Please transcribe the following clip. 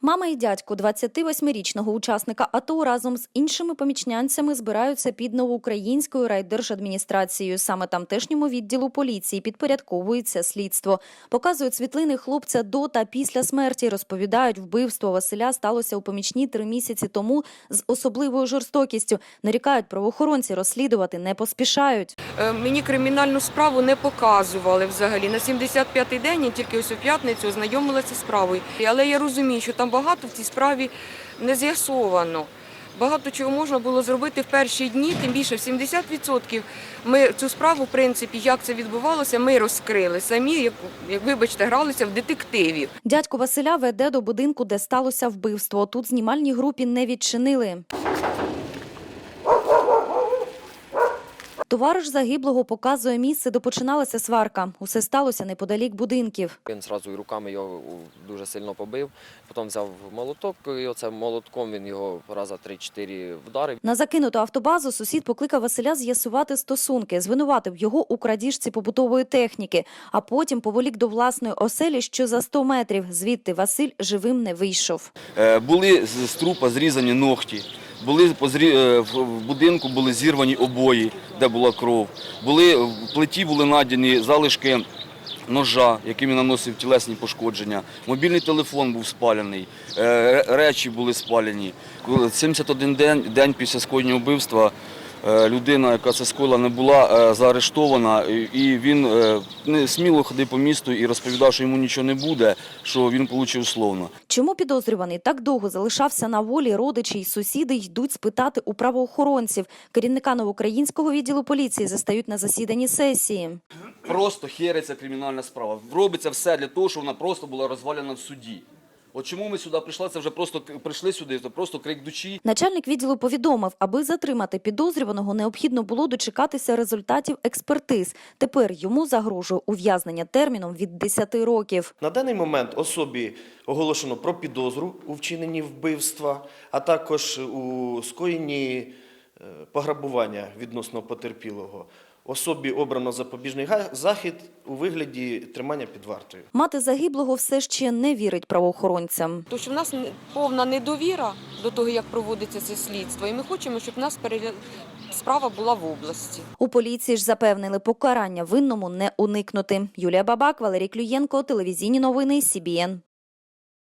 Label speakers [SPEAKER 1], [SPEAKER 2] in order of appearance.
[SPEAKER 1] Мама і дядько 28-річного учасника АТО разом з іншими помічнянцями збираються під новоукраїнською райдержадміністрацією. Саме тамтешньому відділу поліції підпорядковується слідство. Показують світлини хлопця до та після смерті. Розповідають, вбивство Василя сталося у помічні три місяці тому з особливою жорстокістю. Нарікають правоохоронці, розслідувати не поспішають.
[SPEAKER 2] Е, Мені кримінальну справу не показували взагалі. На 75-й день я тільки ось у п'ятницю ознайомилася з справою. Але я розумію, що там багато в цій справі не з'ясовано. Багато чого можна було зробити в перші дні, тим більше в 70% ми цю справу, в принципі, як це відбувалося, ми розкрили. Самі, як, вибачте, гралися в детективів.
[SPEAKER 1] Дядько Василя веде до будинку, де сталося вбивство. Тут знімальній групі не відчинили. Товариш загиблого показує місце, де починалася сварка. Усе сталося неподалік будинків.
[SPEAKER 3] Він зразу і руками його дуже сильно побив. Потім взяв молоток, і оце молотком він його раза 3-4 вдарив.
[SPEAKER 1] На закинуту автобазу сусід покликав Василя з'ясувати стосунки, звинуватив його у крадіжці побутової техніки, а потім поволік до власної оселі, що за 100 метрів. Звідти Василь живим не вийшов.
[SPEAKER 4] Е, Були з трупа зрізані ногті, були позрі... е, в будинку були зірвані обої, де була кров. Були в плиті були надяні залишки ножа, яким він наносив тілесні пошкодження. Мобільний телефон був спалений, е, речі були спалені. Коли 71 день, день після скоєння вбивства. Е, Людина, яка це скоїла, не була е, заарештована, і- він е, не сміло ходив по місту і розповідав, що йому нічого не буде, що він отримав словно.
[SPEAKER 1] Чому підозрюваний так довго залишався на волі, родичі й сусіди йдуть спитати у правоохоронців. Керівника новоукраїнського відділу поліції застають на засіданні сесії.
[SPEAKER 4] Просто хериться кримінальна справа. Робиться все для того, щоб вона просто була розвалена в суді. От чому ми сюди прийшли, це вже просто к- прийшли сюди, це просто крик душі.
[SPEAKER 1] Начальник відділу повідомив, аби затримати підозрюваного, необхідно було дочекатися результатів експертиз. Тепер йому загрожує ув'язнення терміном від 10 років.
[SPEAKER 5] На даний момент особі оголошено про підозру у вчиненні вбивства, а також у скоєнні е, пограбування відносно потерпілого. Особі обрано запобіжний захід у вигляді тримання під вартою.
[SPEAKER 1] Мати загиблого все ще не вірить правоохоронцям.
[SPEAKER 2] Тому що в нас повна недовіра до того, як проводиться це слідство, і ми хочемо, щоб в нас переля- справа була в області.
[SPEAKER 1] У поліції ж запевнили, покарання винному не уникнути. Юлія Бабак, Валерій Клюєнко, телевізійні новини СІБІН.